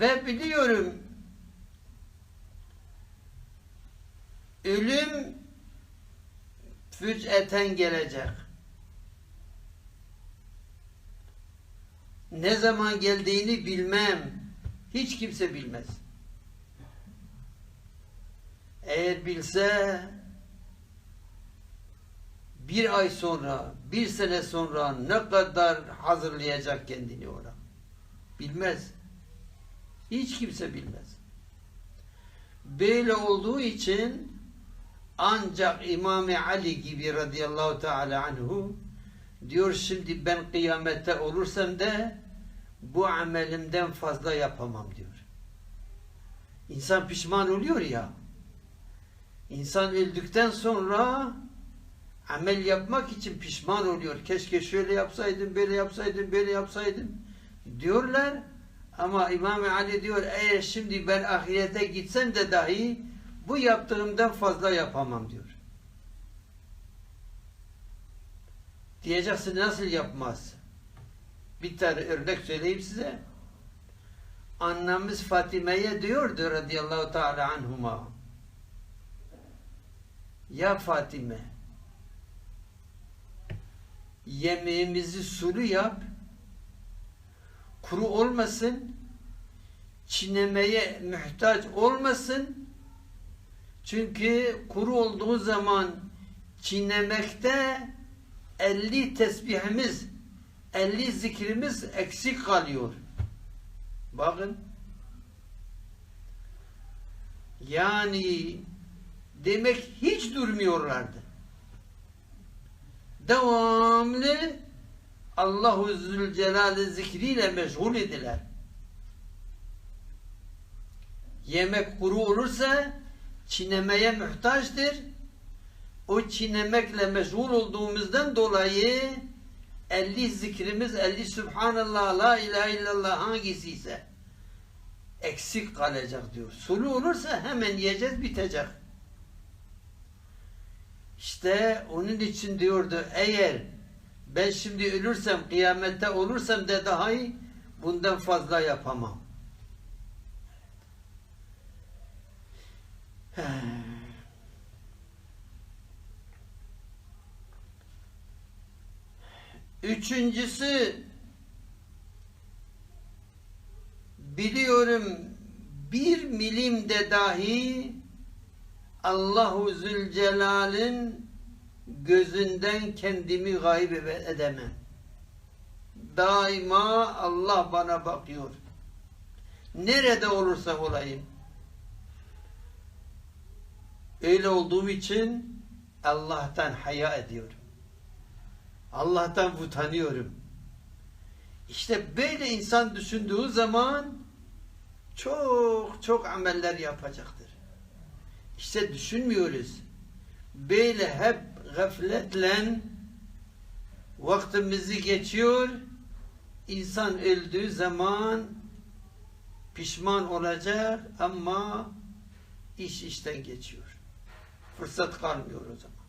Ve biliyorum ölüm füc'eten gelecek. Ne zaman geldiğini bilmem. Hiç kimse bilmez. Eğer bilse bir ay sonra, bir sene sonra ne kadar hazırlayacak kendini ona. Bilmez. Hiç kimse bilmez. Böyle olduğu için ancak İmam Ali gibi radıyallahu teala anhu diyor şimdi ben kıyamette olursam da bu amelimden fazla yapamam diyor. İnsan pişman oluyor ya. İnsan öldükten sonra amel yapmak için pişman oluyor. Keşke şöyle yapsaydım, böyle yapsaydım, böyle yapsaydım diyorlar. Ama İmam Ali diyor eğer şimdi ben ahirete gitsem de dahi bu yaptığımdan fazla yapamam diyor. Diyeceksin nasıl yapmaz? Bir tane örnek söyleyeyim size. Annemiz Fatime'ye diyordu radıyallahu teala anhuma. Ya Fatime yemeğimizi sulu yap kuru olmasın çiğnemeye muhtaç olmasın çünkü kuru olduğu zaman çiğnemekte 50 tesbihimiz 50 zikrimiz eksik kalıyor. Bakın. Yani demek hiç durmuyorlardı. Devamlı Allahu Zülcelal'in zikriyle meşgul idiler. Yemek kuru olursa çiğnemeye muhtaçtır. O çiğnemekle meşgul olduğumuzdan dolayı 50 zikrimiz 50 Subhanallah la ilahe illallah hangisi ise eksik kalacak diyor. Sulu olursa hemen yiyeceğiz bitecek. İşte onun için diyordu eğer ben şimdi ölürsem kıyamette olursam de daha iyi bundan fazla yapamam. Üçüncüsü biliyorum bir milimde dahi Allahu Zülcelal'in gözünden kendimi gayb edemem. Daima Allah bana bakıyor. Nerede olursa olayım. Öyle olduğu için Allah'tan haya ediyorum. Allah'tan utanıyorum. İşte böyle insan düşündüğü zaman çok çok ameller yapacaktır. İşte düşünmüyoruz. Böyle hep gafletle vaktimizi geçiyor. İnsan öldüğü zaman pişman olacak ama iş işten geçiyor. Fırsat kalmıyor o zaman.